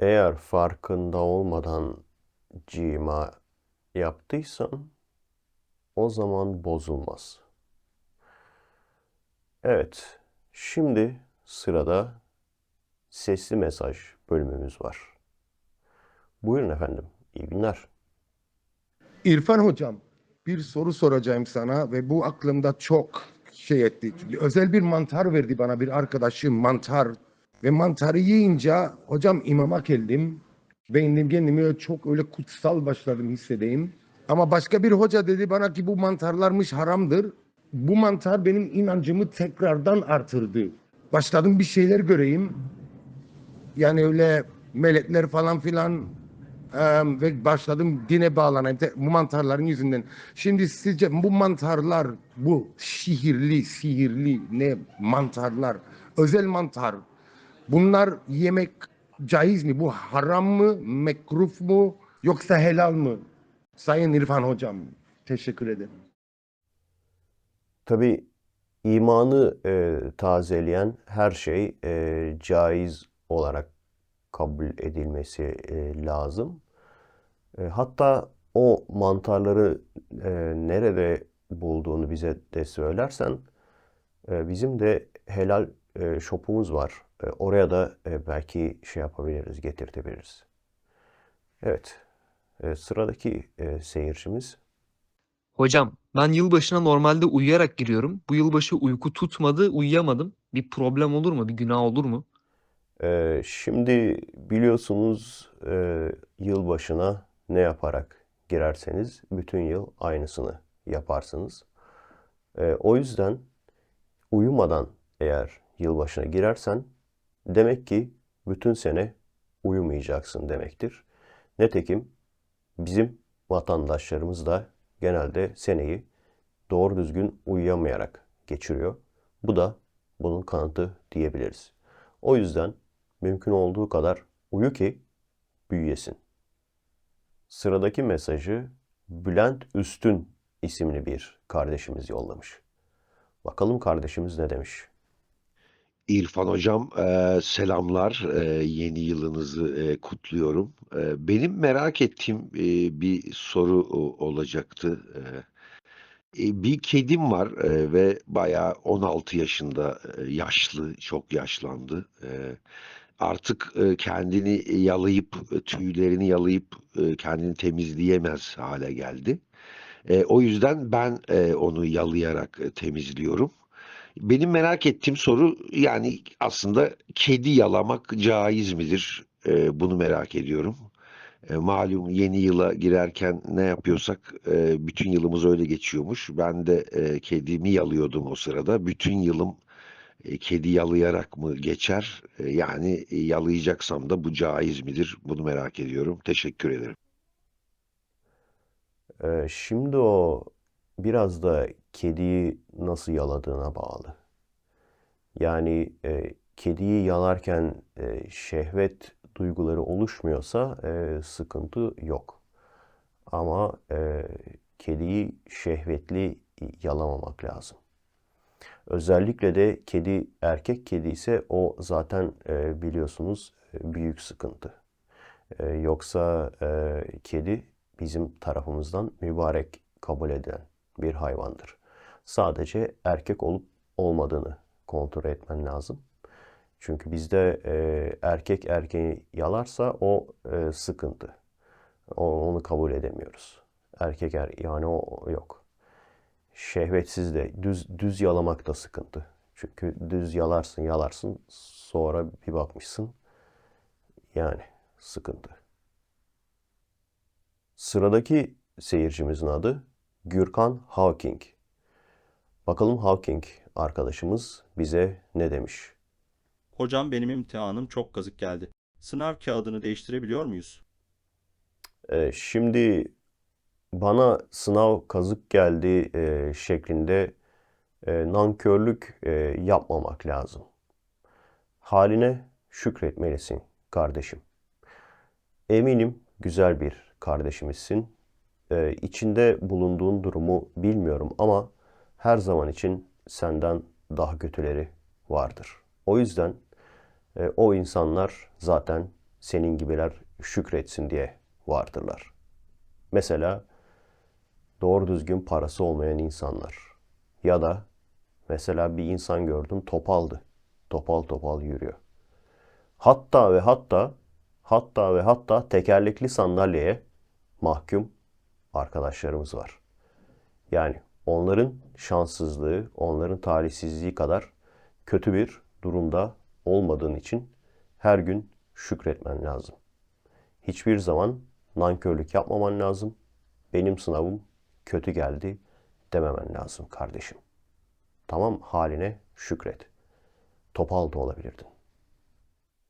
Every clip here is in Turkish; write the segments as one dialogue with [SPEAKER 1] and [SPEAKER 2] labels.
[SPEAKER 1] Eğer farkında olmadan cima yaptıysan o zaman bozulmaz. Evet, şimdi sırada sesli mesaj bölümümüz var. Buyurun efendim, iyi günler.
[SPEAKER 2] İrfan hocam bir soru soracağım sana ve bu aklımda çok şey etti. Özel bir mantar verdi bana bir arkadaşım mantar ve mantarı yiyince hocam imama geldim ve indim kendimi çok öyle kutsal başladım hissedeyim. Ama başka bir hoca dedi bana ki bu mantarlarmış haramdır. Bu mantar benim inancımı tekrardan artırdı. Başladım bir şeyler göreyim. Yani öyle melekler falan filan Eee, ve başladım dine bağlanayım bu mantarların yüzünden. Şimdi sizce bu mantarlar, bu sihirli, sihirli ne mantarlar, özel mantar. Bunlar yemek caiz mi? Bu haram mı, mekruh mu yoksa helal mı? Sayın İrfan hocam, teşekkür ederim.
[SPEAKER 1] Tabii imanı e, tazeleyen her şey e, caiz olarak kabul edilmesi e, lazım. E, hatta o mantarları e, nerede bulduğunu bize de söylersen e, bizim de helal e, shopumuz var. E, oraya da e, belki şey yapabiliriz, getirtebiliriz. Evet, e, sıradaki e, seyircimiz.
[SPEAKER 3] Hocam ben yılbaşına normalde uyuyarak giriyorum. Bu yılbaşı uyku tutmadı, uyuyamadım. Bir problem olur mu? Bir günah olur mu?
[SPEAKER 1] Şimdi biliyorsunuz e, yılbaşına ne yaparak girerseniz bütün yıl aynısını yaparsınız. O yüzden uyumadan eğer yılbaşına girersen demek ki bütün sene uyumayacaksın demektir. Nitekim bizim vatandaşlarımız da genelde seneyi doğru düzgün uyuyamayarak geçiriyor. Bu da bunun kanıtı diyebiliriz. O yüzden mümkün olduğu kadar uyu ki büyüyesin. Sıradaki mesajı Bülent Üstün isimli bir kardeşimiz yollamış. Bakalım kardeşimiz ne demiş?
[SPEAKER 4] İrfan Hocam e, selamlar. E, yeni yılınızı e, kutluyorum. E, benim merak ettiğim e, bir soru o- olacaktı. E, bir kedim var e, ve bayağı 16 yaşında e, yaşlı, çok yaşlandı. E, artık e, kendini yalayıp, tüylerini yalayıp e, kendini temizleyemez hale geldi. E, o yüzden ben e, onu yalayarak e, temizliyorum. Benim merak ettiğim soru yani aslında kedi yalamak caiz midir? Ee, bunu merak ediyorum. Ee, malum yeni yıla girerken ne yapıyorsak e, bütün yılımız öyle geçiyormuş. Ben de e, kedimi yalıyordum o sırada. Bütün yılım e, kedi yalayarak mı geçer? E, yani e, yalayacaksam da bu caiz midir? Bunu merak ediyorum. Teşekkür ederim.
[SPEAKER 1] Ee, şimdi o biraz da kediyi nasıl yaladığına bağlı. Yani e, kediyi yalarken e, şehvet duyguları oluşmuyorsa e, sıkıntı yok. Ama e, kediyi şehvetli yalamamak lazım. Özellikle de kedi erkek kedi ise o zaten e, biliyorsunuz e, büyük sıkıntı. E, yoksa e, kedi bizim tarafımızdan mübarek kabul edilen bir hayvandır. Sadece erkek olup olmadığını kontrol etmen lazım. Çünkü bizde e, erkek erkeği yalarsa o e, sıkıntı. O- onu kabul edemiyoruz. Erkek er yani o yok. Şehvetsiz de düz düz yalamak da sıkıntı. Çünkü düz yalarsın yalarsın sonra bir bakmışsın yani sıkıntı. Sıradaki seyircimizin adı Gürkan Hawking. Bakalım Hawking arkadaşımız bize ne demiş?
[SPEAKER 5] Hocam benim imtihanım çok kazık geldi. Sınav kağıdını değiştirebiliyor muyuz?
[SPEAKER 1] Ee, şimdi bana sınav kazık geldi e, şeklinde e, nankörlük e, yapmamak lazım. Haline şükretmelisin kardeşim. Eminim güzel bir kardeşimizsin. Ee, içinde bulunduğun durumu bilmiyorum ama her zaman için senden daha kötüleri vardır. O yüzden e, o insanlar zaten senin gibiler şükretsin diye vardırlar. Mesela doğru düzgün parası olmayan insanlar ya da mesela bir insan gördüm topaldı. Topal topal yürüyor. Hatta ve hatta hatta ve hatta tekerlekli sandalyeye mahkum arkadaşlarımız var. Yani onların şanssızlığı, onların talihsizliği kadar kötü bir durumda olmadığın için her gün şükretmen lazım. Hiçbir zaman nankörlük yapmaman lazım. Benim sınavım kötü geldi dememen lazım kardeşim. Tamam haline şükret. Topal da olabilirdin.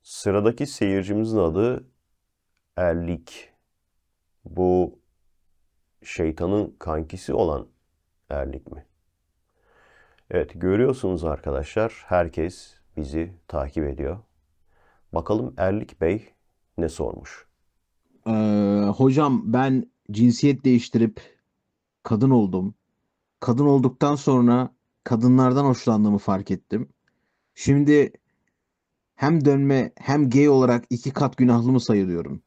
[SPEAKER 1] Sıradaki seyircimizin adı Erlik. Bu şeytanın kankisi olan Erlik mi? Evet görüyorsunuz arkadaşlar herkes bizi takip ediyor. Bakalım Erlik Bey ne sormuş?
[SPEAKER 6] Ee, hocam ben cinsiyet değiştirip kadın oldum. Kadın olduktan sonra kadınlardan hoşlandığımı fark ettim. Şimdi hem dönme hem gay olarak iki kat günahlı mı sayılıyorum?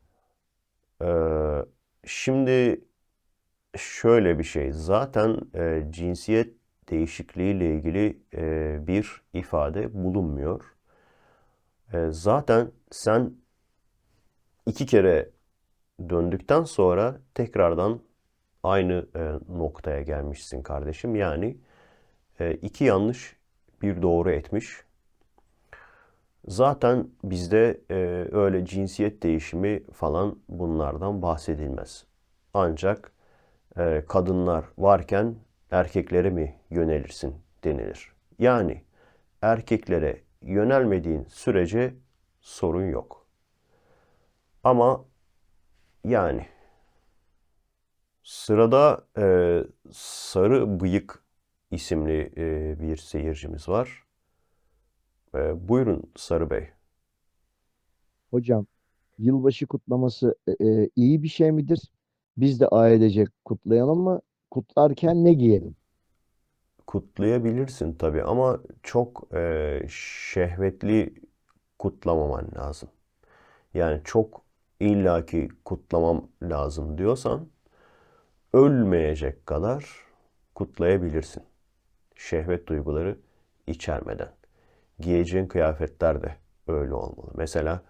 [SPEAKER 1] Ee, şimdi şöyle bir şey. Zaten e, cinsiyet değişikliği ile ilgili e, bir ifade bulunmuyor. E, zaten sen iki kere döndükten sonra tekrardan aynı e, noktaya gelmişsin kardeşim. Yani e, iki yanlış bir doğru etmiş. Zaten bizde e, öyle cinsiyet değişimi falan bunlardan bahsedilmez. Ancak e, kadınlar varken erkeklere mi yönelirsin denilir. Yani erkeklere yönelmediğin sürece sorun yok. Ama yani sırada e, Sarı Bıyık isimli e, bir seyircimiz var. E, buyurun Sarı Bey.
[SPEAKER 7] Hocam, yılbaşı kutlaması e, e, iyi bir şey midir? Biz de ailecek kutlayalım mı? Kutlarken ne giyelim?
[SPEAKER 1] Kutlayabilirsin tabii ama çok e, şehvetli kutlamaman lazım. Yani çok illaki kutlamam lazım diyorsan ölmeyecek kadar kutlayabilirsin. Şehvet duyguları içermeden. Giyeceğin kıyafetler de öyle olmalı. Mesela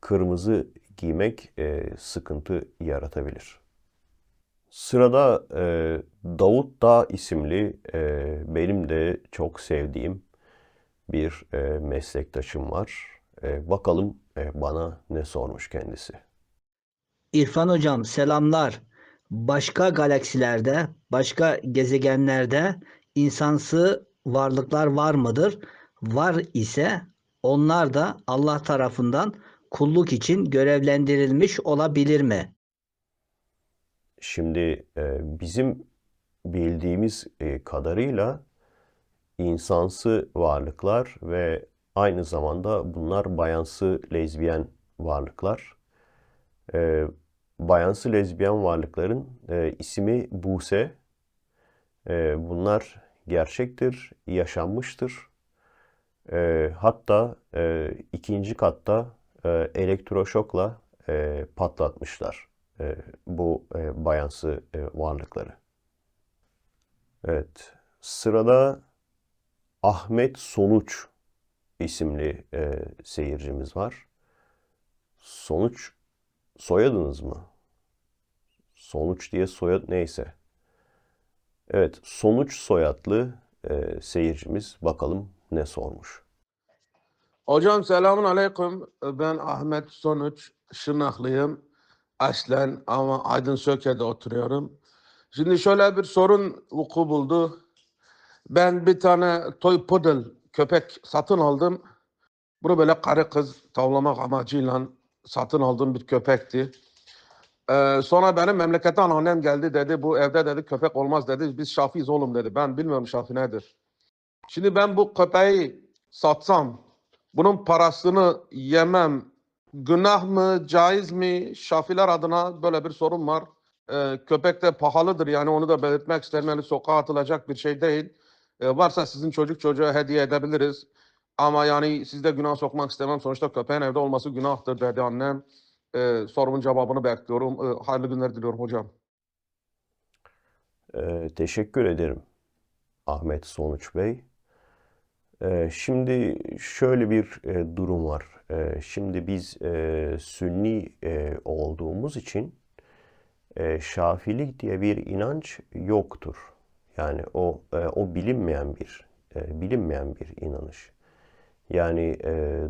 [SPEAKER 1] kırmızı giymek e, sıkıntı yaratabilir. Sırada e, Davut Dağ isimli e, benim de çok sevdiğim bir e, meslektaşım var. E, bakalım e, bana ne sormuş kendisi.
[SPEAKER 8] İrfan hocam selamlar. Başka galaksilerde, başka gezegenlerde insansı varlıklar var mıdır? Var ise onlar da Allah tarafından kulluk için görevlendirilmiş olabilir mi?
[SPEAKER 1] Şimdi e, bizim bildiğimiz e, kadarıyla insansı varlıklar ve aynı zamanda bunlar bayansı lezbiyen varlıklar. E, bayansı lezbiyen varlıkların ismi Buse. E, bunlar gerçektir, yaşanmıştır. Hatta ikinci katta e, elektroşokla patlatmışlar e, bu e, bayansı e, varlıkları. Evet, sırada Ahmet Sonuç isimli e, seyircimiz var. Sonuç soyadınız mı? Sonuç diye soyad neyse. Evet, Sonuç soyadlı e, seyircimiz bakalım ne sormuş.
[SPEAKER 9] Hocam selamun aleyküm. Ben Ahmet Sonuç, Şırnaklıyım. Aslen ama Aydın Söke'de oturuyorum. Şimdi şöyle bir sorun vuku buldu. Ben bir tane toy poodle köpek satın aldım. Bunu böyle karı kız tavlamak amacıyla satın aldığım bir köpekti. Ee, sonra benim memleketten annem geldi dedi bu evde dedi köpek olmaz dedi. Biz şafiyiz oğlum dedi. Ben bilmiyorum şafi nedir. Şimdi ben bu köpeği satsam bunun parasını yemem günah mı, caiz mi? Şafiler adına böyle bir sorun var. Ee, köpek de pahalıdır yani onu da belirtmek isterim. Yani sokağa atılacak bir şey değil. Ee, varsa sizin çocuk çocuğa hediye edebiliriz. Ama yani siz de günah sokmak istemem. Sonuçta köpeğin evde olması günahtır dedi annem. E, sorumun cevabını bekliyorum. E, hayırlı günler diliyorum hocam.
[SPEAKER 1] Ee, teşekkür ederim Ahmet Sonuç Bey. Ee, şimdi şöyle bir e, durum var. Ee, şimdi biz e, Sünni e, olduğumuz için e, Şafilik diye bir inanç yoktur. Yani o o bilinmeyen bir bilinmeyen bir inanış. Yani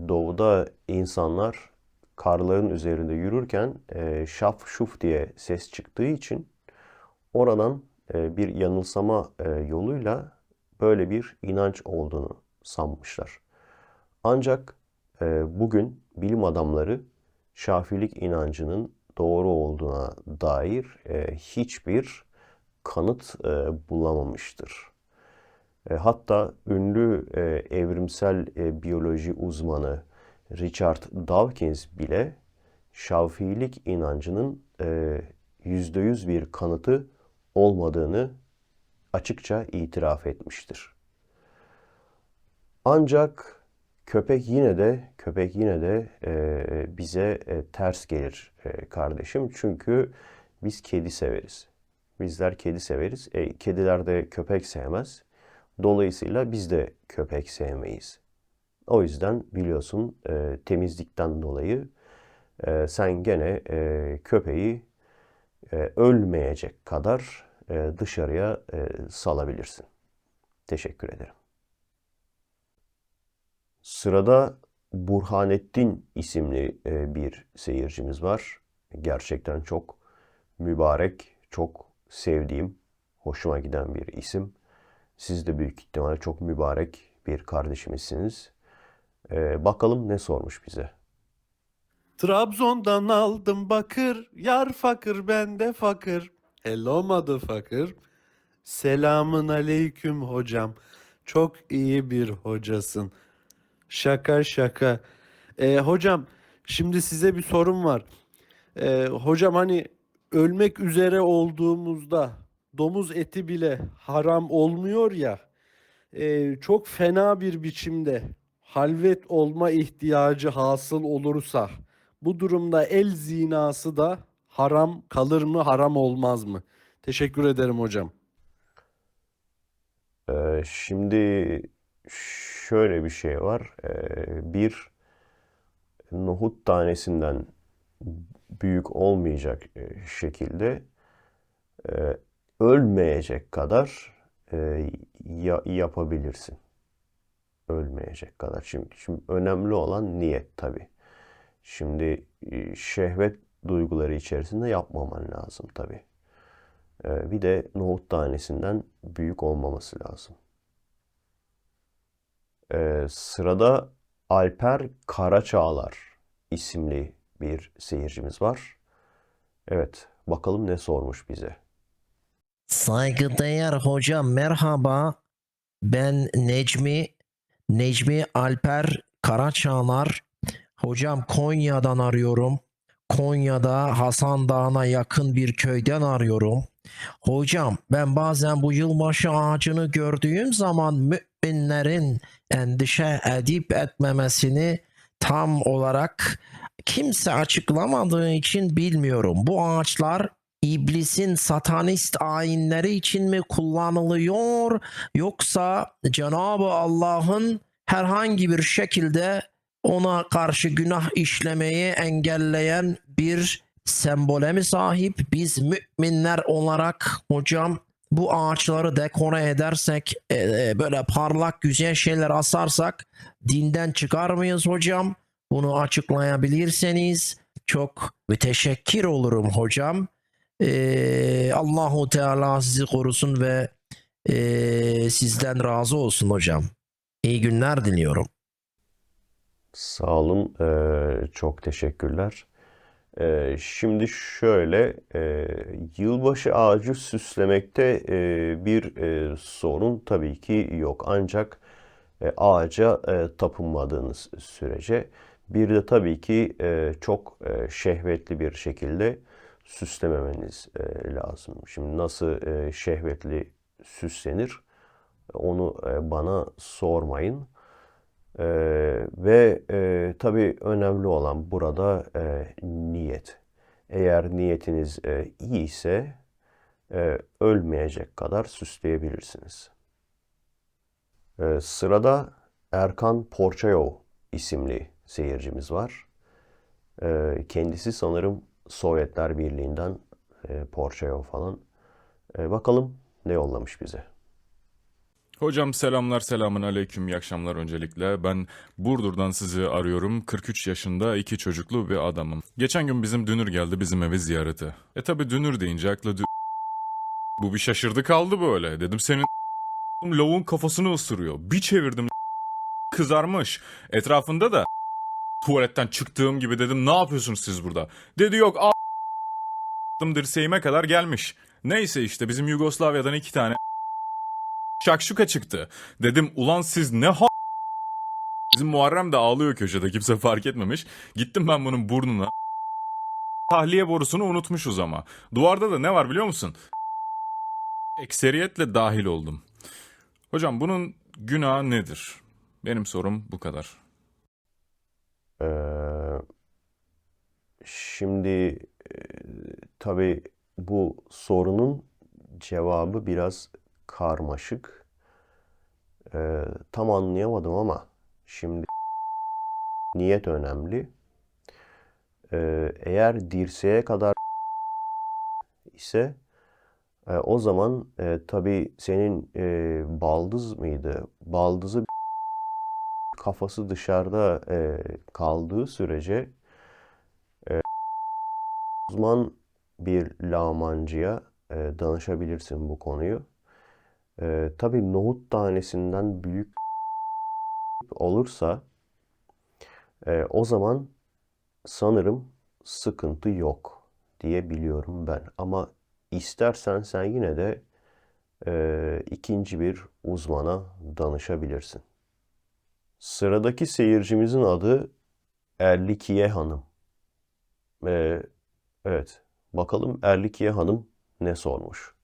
[SPEAKER 1] doğuda insanlar karların üzerinde yürürken şaf şuf diye ses çıktığı için oradan bir yanılsama yoluyla böyle bir inanç olduğunu sanmışlar. Ancak bugün bilim adamları Şafilik inancının doğru olduğuna dair e, hiçbir kanıt e, bulamamıştır. E, hatta ünlü evrimsel biyoloji uzmanı Richard Dawkins bile Şafiilik inancının e, %100 bir kanıtı olmadığını açıkça itiraf etmiştir. Ancak köpek yine de köpek yine de e, bize e, ters gelir e, kardeşim. Çünkü biz kedi severiz. Bizler kedi severiz. E, kediler de köpek sevmez. Dolayısıyla biz de köpek sevmeyiz. O yüzden biliyorsun e, temizlikten dolayı e, sen gene e, köpeği e, ölmeyecek kadar e, dışarıya e, salabilirsin. Teşekkür ederim. Sırada Burhanettin isimli e, bir seyircimiz var. Gerçekten çok mübarek, çok sevdiğim, hoşuma giden bir isim. Siz de büyük ihtimalle çok mübarek bir kardeşimizsiniz. E, bakalım ne sormuş bize.
[SPEAKER 10] Trabzon'dan aldım bakır, yar fakir ben de fakir. Hello motherfucker. Selamın aleyküm hocam. Çok iyi bir hocasın. Şaka şaka. Ee, hocam şimdi size bir sorum var. Ee, hocam hani ölmek üzere olduğumuzda domuz eti bile haram olmuyor ya. Ee, çok fena bir biçimde halvet olma ihtiyacı hasıl olursa bu durumda el zinası da haram kalır mı, haram olmaz mı? Teşekkür ederim hocam.
[SPEAKER 1] Ee, şimdi şöyle bir şey var. Ee, bir nohut tanesinden büyük olmayacak e, şekilde e, ölmeyecek kadar e, ya- yapabilirsin. Ölmeyecek kadar. Şimdi, şimdi önemli olan niyet tabii. Şimdi şehvet duyguları içerisinde yapmaman lazım tabii. E, Bir de nohut tanesinden büyük olmaması lazım. E, Sırada Alper Karaçağlar isimli bir seyircimiz var. Evet, bakalım ne sormuş bize.
[SPEAKER 11] Saygıdeğer hocam merhaba. Ben Necmi, Necmi Alper Karaçağlar. Hocam Konya'dan arıyorum. Konya'da Hasan Dağı'na yakın bir köyden arıyorum. Hocam ben bazen bu yılbaşı ağacını gördüğüm zaman müminlerin endişe edip etmemesini tam olarak kimse açıklamadığı için bilmiyorum. Bu ağaçlar İblisin satanist ayinleri için mi kullanılıyor yoksa Cenab-ı Allah'ın herhangi bir şekilde ona karşı günah işlemeyi engelleyen bir sembole mi sahip? Biz müminler olarak hocam bu ağaçları dekore edersek e, e, böyle parlak güzel şeyler asarsak dinden çıkar mıyız hocam? Bunu açıklayabilirseniz çok müteşekkir olurum hocam. Ee, Allahu Teala sizi korusun ve ee, sizden razı olsun hocam. İyi günler diliyorum.
[SPEAKER 1] Sağ olun, e, çok teşekkürler. E, Şimdi şöyle, e, yılbaşı ağacı süslemekte e, bir e, sorun tabii ki yok. Ancak e, ağaca e, tapınmadığınız sürece bir de tabii ki e, çok e, şehvetli bir şekilde süslememeniz e, lazım. Şimdi nasıl e, şehvetli süslenir onu e, bana sormayın. Ee, ve e, tabii önemli olan burada e, niyet. Eğer niyetiniz e, iyi ise e, ölmeyecek kadar süsleyebilirsiniz. E, sırada Erkan Porçayov isimli seyircimiz var. E, kendisi sanırım Sovyetler Birliği'nden e, Porçayov falan. E, bakalım ne yollamış bize.
[SPEAKER 12] Hocam selamlar selamun aleyküm iyi akşamlar öncelikle. Ben Burdur'dan sizi arıyorum. 43 yaşında iki çocuklu bir adamım. Geçen gün bizim Dünür geldi bizim eve ziyarete. E tabi Dünür deyince akla dü- Bu bir şaşırdı kaldı böyle. Dedim senin lavuğun kafasını ısırıyor. Bir çevirdim kızarmış. Etrafında da tuvaletten çıktığım gibi dedim ne yapıyorsunuz siz burada? Dedi yok a**tım dirseğime kadar gelmiş. Neyse işte bizim Yugoslavya'dan iki tane şakşuka çıktı. Dedim ulan siz ne ha... Bizim Muharrem de ağlıyor köşede kimse fark etmemiş. Gittim ben bunun burnuna. Tahliye borusunu unutmuşuz ama. Duvarda da ne var biliyor musun? Ekseriyetle dahil oldum. Hocam bunun günahı nedir? Benim sorum bu kadar.
[SPEAKER 1] Ee, şimdi e, tabii bu sorunun cevabı biraz karmaşık. Ee, tam anlayamadım ama şimdi niyet önemli. Ee, eğer dirseğe kadar ise e, o zaman e, tabii senin e, baldız mıydı? Baldızı kafası dışarıda e, kaldığı sürece e, uzman bir lağmancıya e, danışabilirsin bu konuyu. E, tabii nohut tanesinden büyük olursa e, o zaman sanırım sıkıntı yok diye biliyorum ben. Ama istersen sen yine de e, ikinci bir uzmana danışabilirsin. Sıradaki seyircimizin adı Erlikiye Hanım. Ee, evet, bakalım Erlikiye Hanım ne sormuş?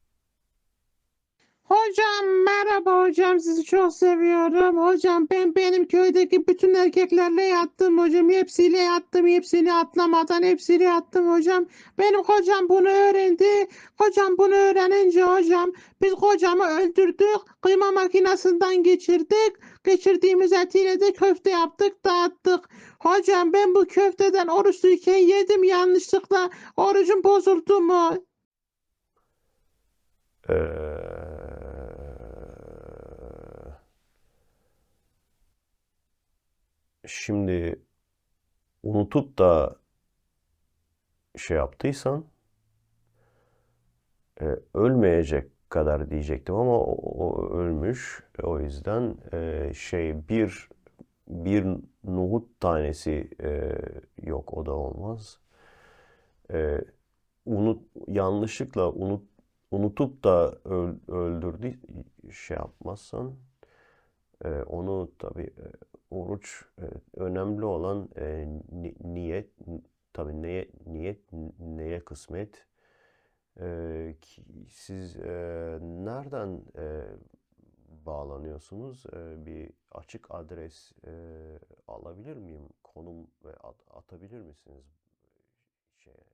[SPEAKER 13] Hocam merhaba hocam sizi çok seviyorum. Hocam ben benim köydeki bütün erkeklerle yattım hocam. Hepsiyle yattım. Hepsini atlamadan hepsiyle yattım hocam. Benim kocam bunu öğrendi. Kocam bunu öğrenince hocam biz kocamı öldürdük. Kıyma makinesinden geçirdik. Geçirdiğimiz etiyle de köfte yaptık dağıttık. Hocam ben bu köfteden oruçluyken yedim yanlışlıkla. Orucum bozuldu mu?
[SPEAKER 1] Ee, şimdi unutup da şey yaptıysan e, ölmeyecek kadar diyecektim ama o, o ölmüş. O yüzden e, şey bir bir nohut tanesi e, yok o da olmaz. E, unut yanlışlıkla unut unutup da öl, öldürdü şey yapmazsan e, onu tabii e, oruç e, önemli olan e, ni- niyet tabii neye niyet neye kısmet E, ki- siz e, nereden e, bağlanıyorsunuz? E, bir açık adres e, alabilir miyim? Konum ve at- atabilir misiniz şeye?